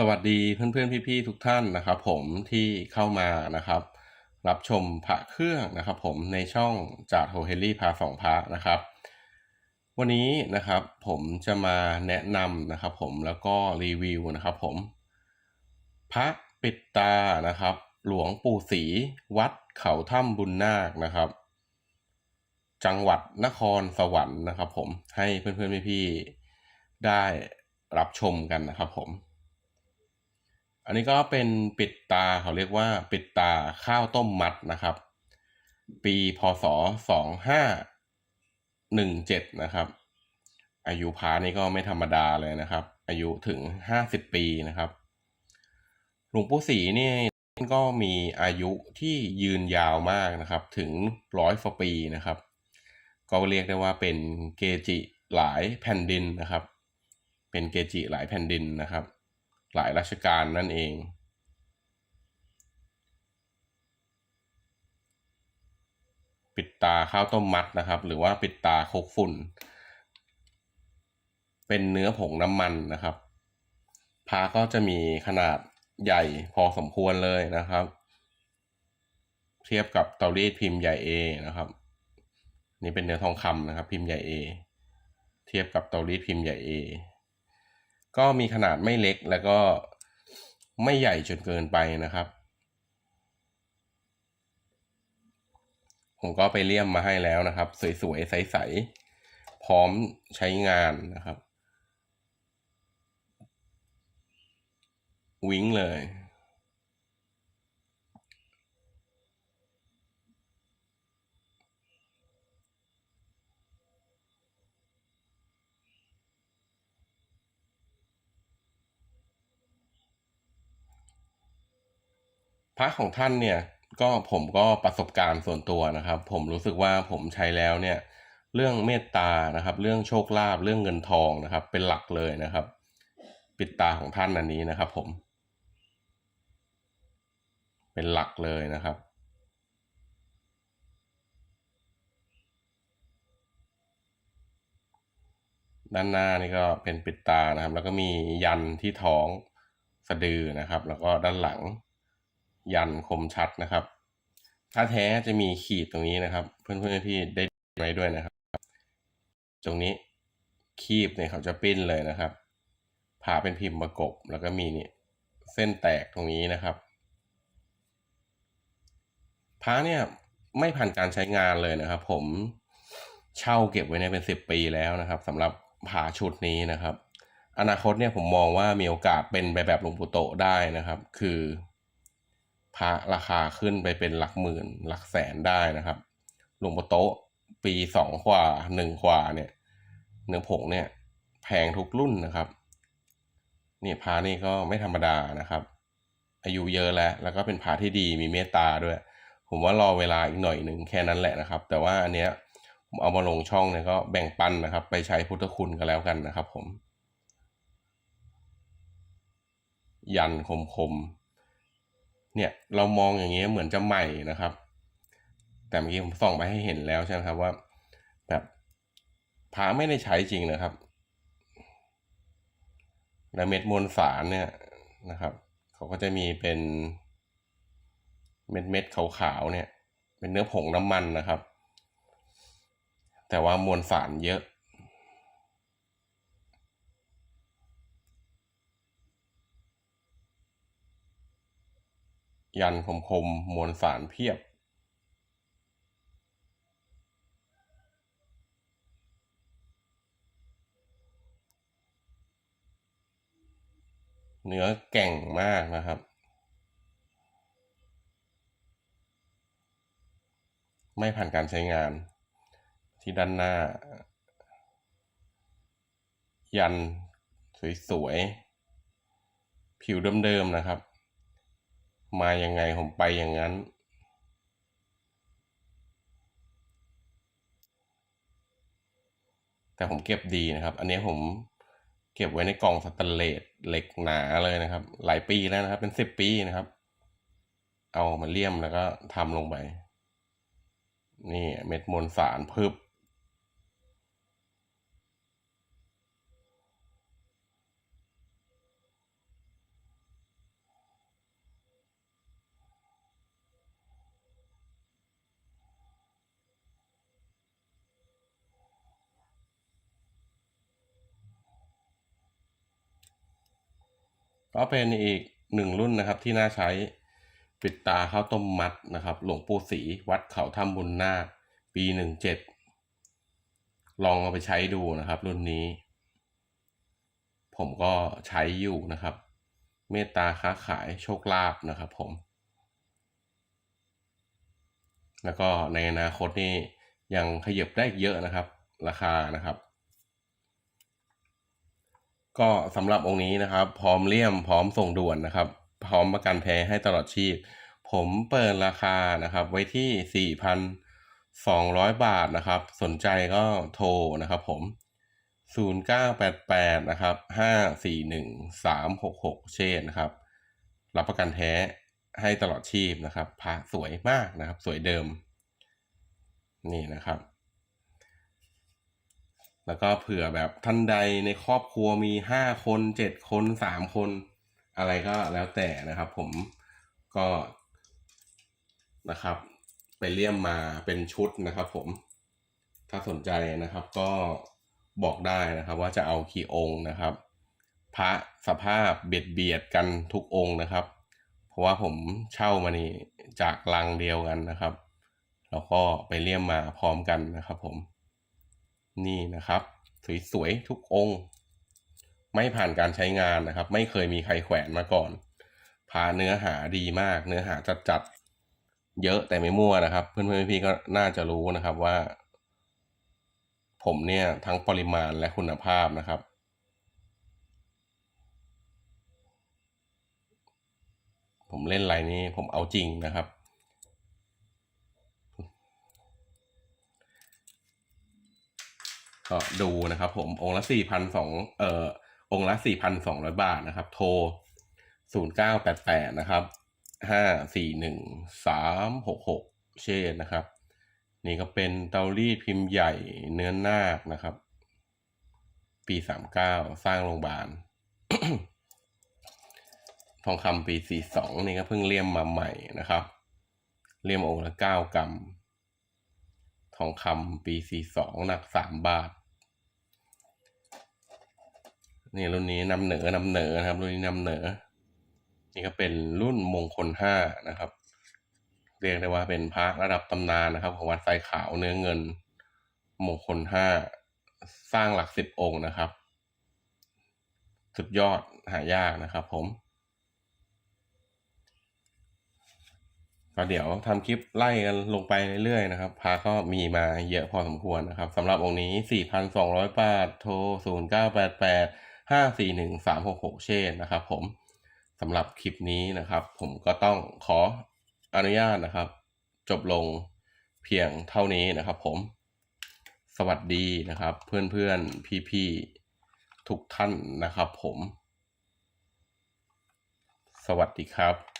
สวัสดีเพื่อนๆพี่ๆทุกท่านนะครับผมที่เข้ามานะครับ รับชมพระเครื่องนะครับผมในช่องจากโฮเฮลี่พาสองพระนะครับ วันนี้นะครับผมจะมาแนะนำนะครับผมแล้วก็รีวิวนะครับผมพระปิดตานะครับ หลวงปู่ศรีวัดเขาถ้ำบุญนาคนะครับ จังหวัดนครสวรรค์นะครับ ผมให้เพื่อนๆพี่ๆได้รับชมกันนะครับผม อันนี้ก็เป็นปิดตาเขาเรียกว่า ปิดตาข้าวต้มมัดนะครับ ปีพศสองห้าหนึ่งเจ็ดนะครับ อายุพานี่ก็ไม่ธรรมดาเลยนะครับ อายุถึงห้าสิบปีนะครับหลวงปู่ศรีนี่ก็มีอายุที่ยืนยาวมากนะครับ ถึงร้อยกว่าปีนะครับ ก็เรียกได้ว่าเป็นเกจิหลายแผ่นดินนะครับ เป็นเกจิหลายแผ่นดินนะครับ หลายราชการนั่นเอง ปิดตาข้าวต้มมัดนะครับ หรือว่าปิดตาโคกฝุ่น เป็นเนื้อผงน้ำมันนะครับพาก็จะมีขนาดใหญ่พอสมควรเลยนะครับ เทียบกับเตารีดพิมพ์ใหญ่ A นะครับ นี่เป็นเนื้อทองคำนะครับ พิมพ์ใหญ่ A เทียบกับเตารีดพิมพ์ใหญ่ A ก็มีขนาดไม่เล็กแล้วก็ไม่ใหญ่จนเกินไปนะครับ ผมก็ไปเลี่ยมมาให้แล้วนะครับ สวยๆ ใสๆ พร้อมใช้งานนะครับ วิ้งเลย พระของท่านเนี่ยก็ผมก็ประสบการณ์ส่วนตัวนะครับ ผมรู้สึกว่าผมใช้แล้วเนี่ยเรื่องเมตตานะครับ เรื่องโชคลาภเรื่องเงินทองนะครับ เป็นหลักเลยนะครับ ปิดตาของท่านอันนี้นะครับ ผม เป็นหลักเลยนะครับด้านหน้านี่ก็เป็นปิดตานะครับ แล้วก็มียันที่ท้องสะดือนะครับ แล้วก็ด้านหลัง ยันคมชัดนะครับ ถ้าแท้จะมีขีดตรงนี้นะครับ เพื่อนๆพี่ได้ไว้ด้วยนะครับ ตรงนี้คีบเนี่ยเขาจะปิ้นเลยนะครับ ผ่าเป็นพิมพ์ประกบแล้วก็มีเนี่ยเส้นแตกตรงนี้นะครับพระเนี่ยไม่ผ่านการใช้งานเลยนะครับ ผมเช่าเก็บไว้เนี่ยเป็นสิบปีแล้วนะครับสำหรับผ่าชุดนี้นะครับ อนาคตเนี่ยผมมองว่ามีโอกาสเป็นไปแบบหลวงปู่โตได้นะครับ คือ พระราคาขึ้นไปเป็นหลักหมื่นหลักแสนได้นะครับหลวงปู่โตปีสองกว่าหนึ่งกว่าเนี่ย เนื้อผงเนี่ย แพงทุกรุ่นนะครับเนี่ยพานี่ก็ไม่ธรรมดานะครับ อายุเยอะแล้ว แล้วก็เป็นพาที่ดีมีเมตตาด้วย ผมว่ารอเวลาอีกหน่อยหนึ่งแค่นั้นแหละนะครับ แต่ว่าอันเนี้ยผมเอามาลงช่องเนี่ยก็แบ่งปันนะครับ ไปใช้พุทธคุณกันแล้วกันนะครับ ผม ยันคมคม เนี่ยเรามองอย่างเงี้ยเหมือนจะใหม่นะครับ แต่เมื่อกี้ผมส่องไปให้เห็นแล้วใช่ไหมครับว่า แบบพาไม่ได้ใช้จริงนะครับและเม็ดมวลสารเนี่ยนะครับ เขาก็จะมีเป็นเม็ดเม็ดขาวๆเนี่ย เป็นเนื้อผงน้ำมันนะครับ แต่ว่ามวลสารเยอะ ยันคมคมมวลสารเพียบ เนื้อแก่งมากนะครับ ไม่ผ่านการใช้งาน ที่ด้านหน้า ยันสวยๆ ผิวเดิมๆนะครับ มายังไงผมไปอย่างนั้น แต่ผมเก็บดีนะครับ อันนี้ผมเก็บไว้ในกล่องสแตนเลสเหล็กหนาเลยนะครับ หลายปีแล้วนะครับ เป็นสิบปีนะครับ เอามาเลี่ยมแล้วก็ทำลงไป นี่เม็ดมวลสารพึบ ก็เป็นอีกหนึ่งรุ่นนะครับที่น่าใช้ปิดตาข้าวต้มมัดนะครับ หลวงปู่ศรีวัดเขาถ้ำบุญนาคปีหนึ่งเจ็ดลองเอาไปใช้ดูนะครับ รุ่นนี้ ผมก็ใช้อยู่นะครับ เมตตาค้าขายโชคลาภนะครับผม แล้วก็ในอนาคตนี่ยังขยับได้เยอะนะครับ ราคานะครับ ก็สำหรับองค์นี้นะครับ พร้อมเลี่ยมพร้อมส่งด่วนนะครับ พร้อมประกันแท้ให้ตลอดชีพ ผมเปิดราคานะครับไว้ที่ 4,200 บาทนะครับ สนใจก็โทรนะครับผม 0988 นะครับ 541 366 เชนนะครับ รับประกันแท้ให้ตลอดชีพนะครับพระสวยมากนะครับ สวยเดิม นี่นะครับ แล้วก็เผื่อแบบท่านใดในครอบครัวมีห้าคนเจ็ดคนสามคน อะไรก็แล้วแต่นะครับ ผมก็นะครับ ไปเลี่ยมมาเป็นชุดนะครับ ผม ถ้าสนใจนะครับ ก็บอกได้นะครับ ว่าจะเอากี่องค์นะครับ พระสภาพเบียดเบียดกันทุกองค์นะครับ เพราะว่าผมเช่ามานี่จากลังเดียวกันนะครับ แล้วก็ไปเลี่ยมมาพร้อมกันนะครับ ผม นี่นะครับ สวยๆทุกองค์ ไม่ผ่านการใช้งานนะครับ ไม่เคยมีใครแขวนมาก่อนพาเนื้อหาดีมาก เนื้อหาจัดๆเยอะแต่ไม่มั่วนะครับ เพื่อนๆพี่ๆก็น่าจะรู้นะครับว่า ผมเนี่ยทั้งปริมาณและคุณภาพนะครับผมเล่นไรนี้ผมเอาจริงนะครับ ก็ดูนะครับ ผมองค์ละสี่พันสองเอ่อองค์ละสี่พันสองร้อยบาทนะครับ โทรศูนย์เก้าแปดแปดนะครับห้าสี่หนึ่งสามหกหกเชนนะครับ นี่ก็เป็นเตารีดพิมพ์ใหญ่เนื้อนาคนะครับ ปีสามเก้าสร้างโรงพยาบาลทองคำปีสี่สองนี่ก็เพิ่งเลี่ยมมาใหม่นะครับ เลี่ยมองค์ละเก้ากรัม ทองคำปีสี่สองหนักสามบาท นี่รุ่นนี้นำเหนือนำเหนือนะครับ รุ่นนี้นำเหนือ นี่ก็เป็นรุ่นมงคลห้านะครับ เรียกได้ว่าเป็นพระระดับตำนานนะครับ ของวัดไซขาวเนื้อเงิน มงคลห้าสร้างหลักสิบองค์นะครับ สุดยอดหายากนะครับผม ก็เดี๋ยวทำคลิปไล่กันลงไปเรื่อยๆนะครับพาก็มีมาเยอะพอสมควรนะครับสำหรับองค์นี้ 4,200 บาท โทร 0988 541 366 เช่นนะครับ ผมสำหรับคลิปนี้นะครับ ผมก็ต้องขออนุญาตนะครับ จบลงเพียงเท่านี้นะครับ ผม สวัสดีนะครับ เพื่อนๆพี่ๆทุกท่านนะครับ ผม สวัสดีครับ